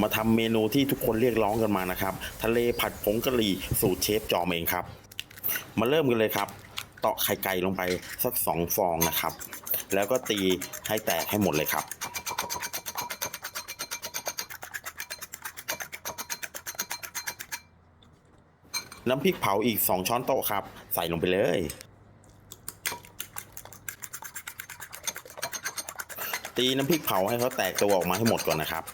มาทำเมนูที่ทุกคนเรียกร้องกันมานะครับ ทะเลผัดผงกะหรี่สูตรเชฟจอมเองครับ มาเริ่มกันเลยครับตอกไข่ไก่ลงไปสักสองฟองนะครับ แล้วก็ตีให้แตกให้หมดเลยครับ น้ำพริกเผาอีก 2 ช้อนโต๊ะครับ ใส่ลงไปเลย ตีน้ำพริกเผาให้เขาแตกตัวออกมาให้หมดก่อนนะครับ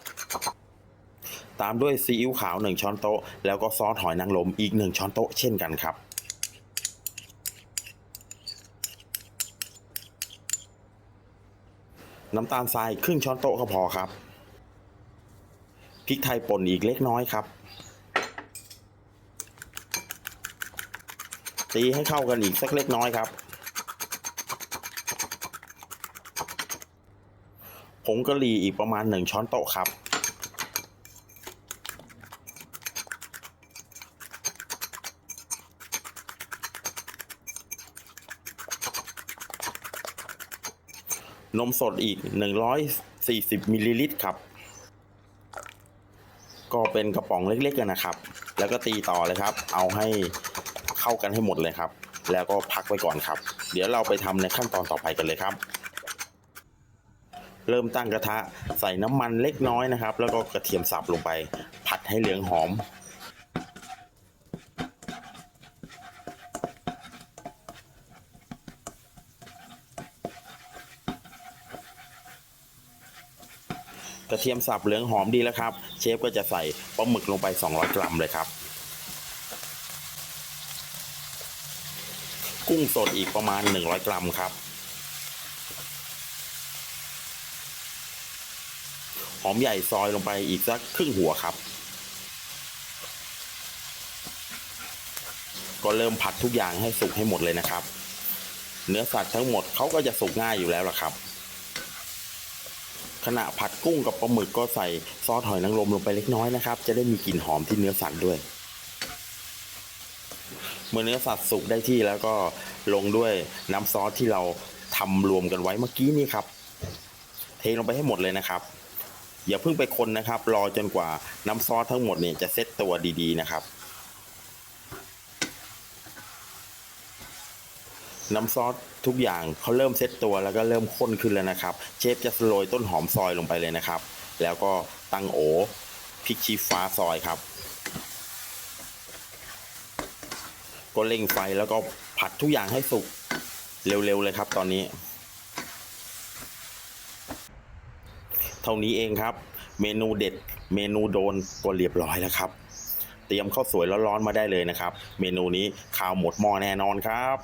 ตามด้วยซีอิ๊วขาว 1 ช้อนโต๊ะ แล้วก็ซอสหอยนางรมอีก 1 ช้อนโต๊ะเช่นกันครับน้ำตาลทรายครึ่งช้อนโต๊ะก็พอครับพริกไทยป่นอีกเล็กน้อยครับ ตีให้เข้ากันอีกสักเล็กน้อยครับผงกะหรี่อีกประมาณหนึ่งช้อนโต๊ะครับ นมสดอีก 140มิลลิลิตรครับ ก็เป็นกระป๋องเล็กๆกันนะครับ แล้วก็ตีต่อเลยครับ เอาให้เข้ากันให้หมดเลยครับ แล้วก็พักไว้ก่อนครับ เดี๋ยวเราไปทำในขั้นตอนต่อไปกันเลยครับ เริ่มตั้งกระทะใส่น้ำมันเล็กน้อยนะครับ แล้วก็กระเทียมสับลงไป ผัดให้เหลืองหอม กระเทียมสับเหลืองหอมดีแล้วครับ เชฟก็จะใส่ปลาหมึกลงไป 200 กรัมเลยครับ กุ้งสดอีกประมาณ 100 กรัมครับ หอมใหญ่ซอยลงไปอีกสักครึ่งหัวครับ ก็เริ่มผัดทุกอย่างให้สุกให้หมดเลยนะครับ เนื้อสัตว์ทั้งหมดเขาก็จะสุกง่ายอยู่แล้วล่ะครับ ขณะผัดกุ้งกับปลาหมึกก็ใส่ซอสหอยนางรมลงไปเล็กน้อยนะครับ จะได้มีกลิ่นหอมที่เนื้อสัตว์ด้วย เมื่อเนื้อสัตว์สุกได้ที่แล้วก็ลงด้วยน้ำซอสที่เราทำรวมกันไว้เมื่อกี้นี่ครับ เทลงไปให้หมดเลยนะครับ อย่าเพิ่งไปคนนะครับ รอจนกว่าน้ำซอสทั้งหมดเนี่ยจะเซ็ตตัวดีๆนะครับ น้ำซอสทุกอย่างเขาเริ่มเซ็ตตัวแล้วก็เริ่มข้นขึ้นแล้วนะครับ เชฟจะโรยต้นหอมซอยลงไปเลยนะครับ แล้วก็ตั้งโอพริกชี้ฟ้าซอยครับ ก็เร่งไฟแล้วก็ผัดทุกอย่างให้สุกเร็วๆเลยครับตอนนี้ เท่านี้เองครับ เมนูเด็ด เมนูโดนก็เรียบร้อยแล้วครับ เตรียมข้าวสวยร้อนๆมาได้เลยนะครับ เมนูนี้ข้าวหมดหม้อแน่นอนครับ